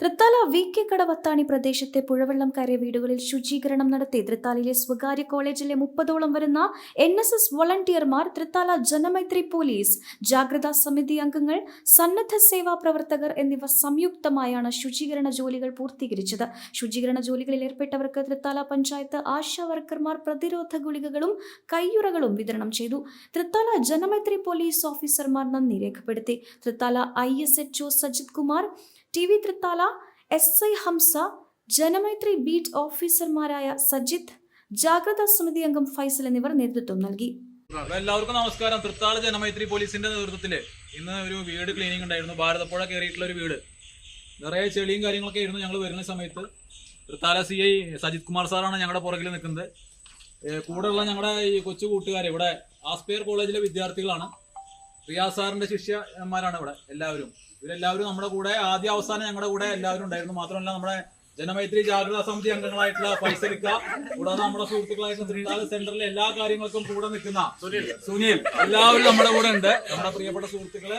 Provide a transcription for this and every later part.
Thrithala V K കടവത്താണി പ്രദേശത്തെ പുഴവെള്ളം കയറിയ വീടുകളിൽ ശുചീകരണം നടത്തി തൃത്താലയിലെ സ്വകാര്യ കോളേജിലെ മുപ്പതോളം വരുന്ന എൻ എസ് എസ് വോളണ്ടിയർമാർ തൃത്താല ജനമൈത്രി പോലീസ് ജാഗ്രതാ സമിതി അംഗങ്ങൾ സന്നദ്ധ സേവാ പ്രവർത്തകർ എന്നിവ സംയുക്തമായാണ് ശുചീകരണ ജോലികൾ പൂർത്തീകരിച്ചത്. ശുചീകരണ ജോലികളിൽ ഏർപ്പെട്ടവർക്ക് തൃത്താല പഞ്ചായത്ത് ആശാ വർക്കർമാർ പ്രതിരോധ ഗുളികകളും കയ്യുറകളും വിതരണം ചെയ്തു. തൃത്താല ജനമൈത്രി പോലീസ് ഓഫീസർമാർ നന്ദി രേഖപ്പെടുത്തി. Thrithala I S H O Sajith Kumar T V Thrithala S I Hamsa Janamaithri beat ഓഫീസർമാരായ സജിത് ജാഗ്രതാ സമിതി അംഗം ഫൈസൽ എന്നിവർ നേതൃത്വം നൽകി. എല്ലാവർക്കും നമസ്കാരം. തൃത്താല ജനമൈത്രി പോലീസിന്റെ നേതൃത്വത്തിൽ ഇന്ന് ഒരു വീട് ക്ലീനിങ് ഉണ്ടായിരുന്നു. ഭാരതപ്പുഴ കയറിയിട്ടുള്ള ഒരു വീട്. നിറയെ ചെളിയും കാര്യങ്ങളൊക്കെ ആയിരുന്നു ഞങ്ങൾ വരുന്ന സമയത്ത്. തൃത്താല സി ഐ സജിത് കുമാർ സാറാണ് ഞങ്ങളുടെ പുറകിൽ നിൽക്കുന്നത് കൂടെയുള്ള ഞങ്ങളുടെ ഈ കൊച്ചു കൂട്ടുകാരെ ഇവിടെ ആസ്പെയർ കോളേജിലെ വിദ്യാർത്ഥികളാണ്. റിയാസ് സാറിന്റെ ശിഷ്യന്മാരാണ് ഇവിടെ എല്ലാവരും. ഇവരെല്ലാവരും നമ്മുടെ കൂടെ ആദ്യ അവസാനം ഞങ്ങളുടെ കൂടെ എല്ലാവരും ഉണ്ടായിരുന്നു. മാത്രമല്ല നമ്മുടെ ജനമൈത്രി ജാഗ്രതാ സമിതി അംഗങ്ങളായിട്ടുള്ള പൈസലിക്ക കൂടാതെ നമ്മുടെ സുഹൃത്തുക്കളായിട്ടുള്ള തൃത്താല സെന്ററിലെ എല്ലാ കാര്യങ്ങൾക്കും കൂടെ നിൽക്കുന്ന സുനിൽ. എല്ലാവരും നമ്മുടെ കൂടെ ഉണ്ട്. നമ്മുടെ പ്രിയപ്പെട്ട സുഹൃത്തുക്കളെ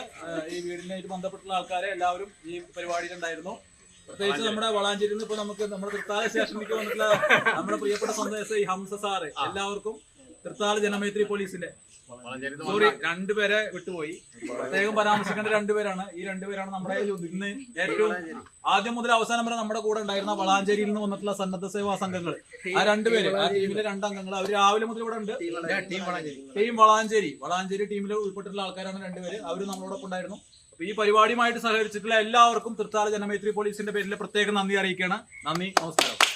ഈ വീടിനായിട്ട് ബന്ധപ്പെട്ടുള്ള ആൾക്കാരെ എല്ലാവരും ഈ പരിപാടിയിലുണ്ടായിരുന്നു പ്രത്യേകിച്ച് നമ്മുടെ വളാഞ്ചേരിയിൽ നിന്ന് ഇപ്പൊ നമുക്ക് നമ്മുടെ തൃത്താല സ്റ്റേഷനിലേക്ക് വന്നിട്ടുള്ള നമ്മുടെ പ്രിയപ്പെട്ട സന്ദേശം ഈ ഹംസ സാറ്. എല്ലാവർക്കും തൃത്താല ജനമൈത്രി പോലീസിന്റെ സോറി രണ്ടുപേരെ വിട്ടുപോയി. പ്രത്യേകം പരാമർശിക്കേണ്ട രണ്ടുപേരാണ്. ഈ രണ്ടുപേരാണ് നമ്മുടെ ഇന്ന് ഏറ്റവും ആദ്യം മുതൽ അവസാനം വരെ നമ്മുടെ കൂടെ ഉണ്ടായിരുന്ന വളാഞ്ചേരിയിൽ നിന്ന് വന്നിട്ടുള്ള സന്നദ്ധ സേവാ സംഘങ്ങൾ. ആ രണ്ടുപേര് ആ ടീമിലെ രണ്ടംഗങ്ങൾ. അവർ രാവിലെ മുതൽ ഇവിടെ ഉണ്ട്. ടീം വളാഞ്ചേരി. വളാഞ്ചേരി. ടീമിൽ ഉൾപ്പെട്ടിട്ടുള്ള ആൾക്കാരാണ് രണ്ടുപേര്. അവർ നമ്മളോടൊപ്പം ഉണ്ടായിരുന്നു. അപ്പൊ ഈ പരിപാടിയുമായിട്ട് സഹകരിച്ചിട്ടുള്ള എല്ലാവർക്കും തൃത്താല ജനമൈത്രി പോലീസിന്റെ പേരിൽ പ്രത്യേകം നന്ദി അറിയിക്കുകയാണ്. നന്ദി. നമസ്കാരം.